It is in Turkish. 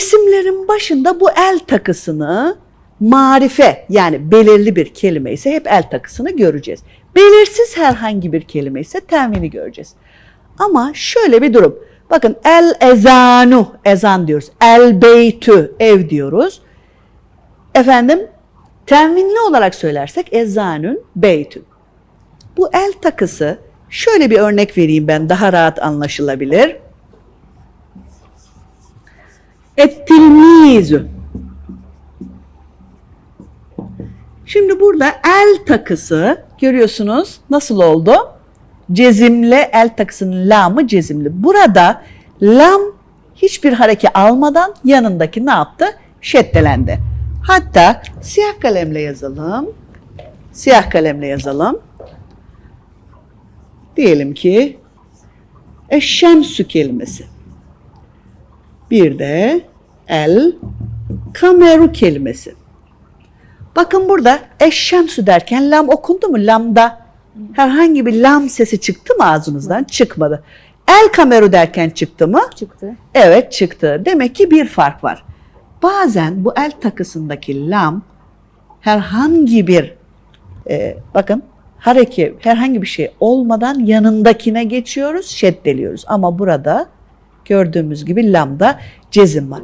İsimlerin başında bu el takısını marife yani belirli bir kelime ise hep el takısını göreceğiz. Belirsiz herhangi bir kelime ise tenvini göreceğiz. Ama şöyle bir durum. Bakın el ezanu ezan diyoruz. El beytü ev diyoruz. Efendim tenvinli olarak söylersek ezanün beytün. Bu el takısı şöyle bir örnek vereyim ben daha rahat anlaşılabilir. Et-tilmizu. Şimdi burada el takısı görüyorsunuz nasıl oldu? Cezimle el takısının lamı cezimli. Burada lam hiçbir hareke almadan yanındaki ne yaptı? Şeddelendi. Hatta siyah kalemle yazalım. Siyah kalemle yazalım. Diyelim ki eşşemsü kelimesi. Bir de el kameru kelimesi. Bakın burada eşşemsü derken lam okundu mu? Lamda herhangi bir lam sesi çıktı mı ağzınızdan? Çıkmadı. El kameru derken çıktı mı? Çıktı. Evet çıktı. Demek ki bir fark var. Bazen bu el takısındaki lam herhangi bir e, bakın hareket herhangi bir şey olmadan yanındakine geçiyoruz, şeddeliyoruz. Ama burada gördüğümüz gibi lamda cezim var.